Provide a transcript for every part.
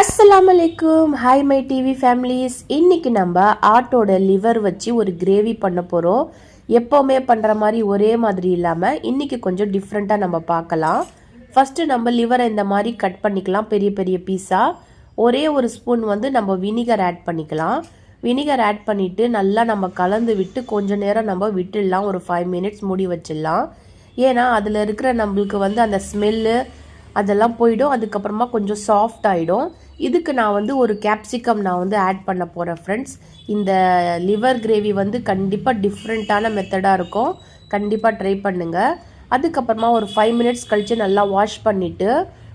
அஸ்ஸலாமு அலைக்கும் hi my TV families இன்றைக்கி நம்ம ஆட்டோட லிவர் வச்சு ஒரு கிரேவி பண்ண போகிறோம் எப்போவுமே பண்ணுற மாதிரி ஒரே மாதிரி இல்லாமல் இன்றைக்கி கொஞ்சம் டிஃப்ரெண்ட்டாக நம்ம பார்க்கலாம். ஃபஸ்ட்டு நம்ம லிவரை இந்த மாதிரி கட் பண்ணிக்கலாம். பெரிய பெரிய பீஸாக ஒரே ஒரு ஸ்பூன் வந்து நம்ம வினிகர் ஆட் பண்ணிக்கலாம். வினிகர் ஆட் பண்ணிவிட்டு நல்லா நம்ம கலந்து விட்டு கொஞ்ச நேரம் நம்ம விட்டுடலாம். ஒரு ஃபைவ் மினிட்ஸ் மூடி வச்சிடலாம். ஏன்னா அதில் இருக்கிற நம்மளுக்கு வந்து அந்த ஸ்மெல்லு அதெல்லாம் போயிடும். அதுக்கப்புறமா கொஞ்சம் சாஃப்ட் ஆகிடும் இதுக்கு நான் வந்து ஒரு கேப்சிகம் நான் வந்து ஆட் பண்ண போகிறேன் ஃப்ரெண்ட்ஸ் இந்த லிவர் கிரேவி வந்து கண்டிப்பாக டிஃப்ரெண்ட்டான மெத்தடாக இருக்கும். கண்டிப்பாக ட்ரை பண்ணுங்கள் அதுக்கப்புறமா ஒரு ஃபைவ் மினிட்ஸ் கழித்து நல்லா வாஷ் பண்ணிவிட்டு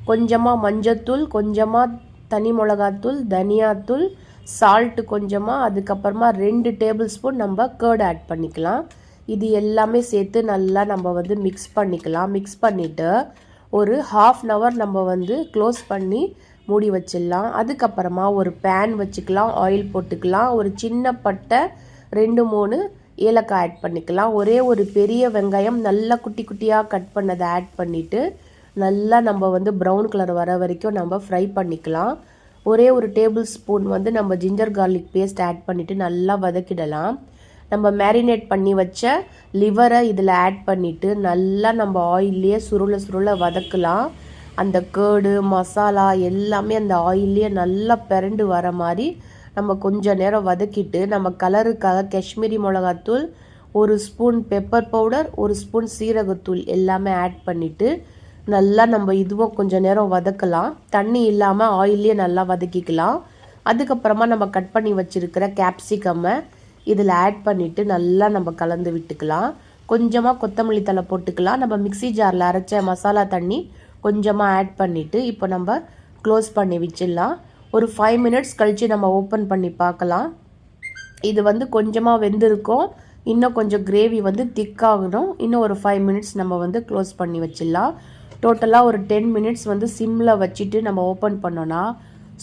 கொஞ்சமாக மஞ்சத்தூள் கொஞ்சமாக தனி மிளகாத்தூள் தனியாத்தூள் சால்ட்டு கொஞ்சமாக அதுக்கப்புறமா ரெண்டு டேபிள் ஸ்பூன் நம்ம கேர்டு ஆட் பண்ணிக்கலாம். இது எல்லாமே சேர்த்து நல்லா நம்ம வந்து மிக்ஸ் பண்ணிக்கலாம். மிக்ஸ் பண்ணிவிட்டு ஒரு ஹாஃப் அன் ஹவர் நம்ம வந்து க்ளோஸ் பண்ணி மூடி வச்சிடலாம். அதுக்கப்புறமா ஒரு பேன் வச்சுக்கலாம் ஆயில் போட்டுக்கலாம். ஒரு சின்ன பட்டை ரெண்டு மூணு ஏலக்காய் ஆட் பண்ணிக்கலாம். ஒரே ஒரு பெரிய வெங்காயம் நல்லா குட்டி குட்டியாக கட் பண்ணதை ஆட் பண்ணிவிட்டு நல்லா நம்ம வந்து ப்ரௌன் கலர் வர வரைக்கும் நம்ம ஃப்ரை பண்ணிக்கலாம். ஒரே ஒரு டேபிள் ஸ்பூன் வந்து நம்ம ஜிஞ்சர் கார்லிக் பேஸ்ட் ஆட் பண்ணிவிட்டு நல்லா வதக்கிடலாம். நம்ம மேரினேட் பண்ணி வச்ச லிவரை இதில் ஆட் பண்ணிவிட்டு நல்லா நம்ம ஆயிலே சுருள சுருள வதக்கலாம். அந்த கேர்டு மசாலா எல்லாமே அந்த ஆயிலே நல்லா பிறண்டு வர மாதிரி நம்ம கொஞ்சம் நேரம் வதக்கிட்டு நம்ம கலருக்காக காஷ்மீரி மிளகாத்தூள் ஒரு ஸ்பூன் பெப்பர் பவுடர் ஒரு ஸ்பூன் சீரகத்தூள் எல்லாமே ஆட் பண்ணிவிட்டு நல்லா நம்ம இதுவும் கொஞ்ச நேரம் வதக்கலாம். தண்ணி இல்லாமல் ஆயிலே நல்லா வதக்கிக்கலாம். அதுக்கப்புறமா நம்ம கட் பண்ணி வச்சுருக்கிற கேப்சிகம்மை இதில் ஆட் பண்ணிவிட்டு நல்லா நம்ம கலந்து விட்டுக்கலாம். கொஞ்சமாக கொத்தமல்லி தலை போட்டுக்கலாம். நம்ம மிக்சி ஜாரில் அரைச்ச மசாலா தண்ணி கொஞ்சமாக ஆட் பண்ணிவிட்டு இப்போ நம்ம க்ளோஸ் பண்ணி வச்சிடலாம். ஒரு ஃபைவ் மினிட்ஸ் கழித்து நம்ம ஓப்பன் பண்ணி பார்க்கலாம். இது வந்து கொஞ்சமாக வெந்திருக்கும். இன்னும் கொஞ்சம் கிரேவி வந்து திக்காகணும் இன்னும் ஒரு ஃபைவ் மினிட்ஸ் நம்ம வந்து க்ளோஸ் பண்ணி வச்சிடலாம். டோட்டலாக ஒரு டென் மினிட்ஸ் வந்து சிம்மில் வச்சுட்டு நம்ம ஓப்பன் பண்ணோன்னா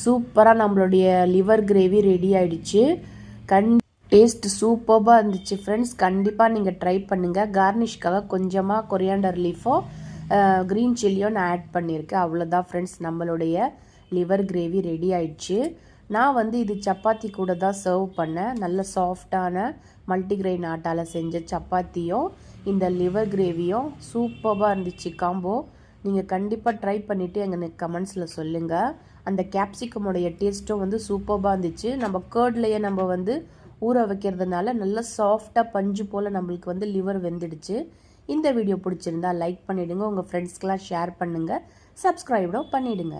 சூப்பராக நம்மளுடைய லிவர் கிரேவி ரெடி ஆயிடுச்சு. கண் டேஸ்ட் சூப்பராக இருந்துச்சு ஃப்ரெண்ட்ஸ் கண்டிப்பாக நீங்கள் ட்ரை பண்ணுங்கள் கார்னிஷ்காக கொஞ்சமாக கொரியாண்டர் லீஃபோ க்ரீன் சில்லியும் நான் ஆட் பண்ணியிருக்கேன். அவ்வளோதான் ஃப்ரெண்ட்ஸ் நம்மளுடைய லிவர் கிரேவி ரெடி ஆயிடுச்சு. நான் வந்து இது சப்பாத்தி கூட தான் சர்வ் பண்ணேன். நல்ல சாஃப்டான மல்டிக்ரெயின் ஆட்டால் செஞ்ச சப்பாத்தியும் இந்த லிவர் கிரேவியும் சூப்பராக இருந்துச்சு காம்போ நீங்கள் கண்டிப்பாக ட்ரை பண்ணிவிட்டு எங்களுக்கு கமெண்ட்ஸில் சொல்லுங்கள் அந்த கேப்சிகமுடைய டேஸ்ட்டும் வந்து சூப்பராக இருந்துச்சு. நம்ம கேர்ட்லேயே நம்ம வந்து ஊற வைக்கிறதுனால நல்லா சாஃப்டாக பஞ்சு போல் நம்மளுக்கு வந்து லிவர் வெந்துடுச்சு. இந்த வீடியோ பிடிச்சிருந்தா லைக் பண்ணிவிடுங்க உங்கள் ஃப்ரெண்ட்ஸ்க்கெலாம் ஷேர் பண்ணுங்கள் சப்ஸ்கிரைபும் பண்ணிவிடுங்க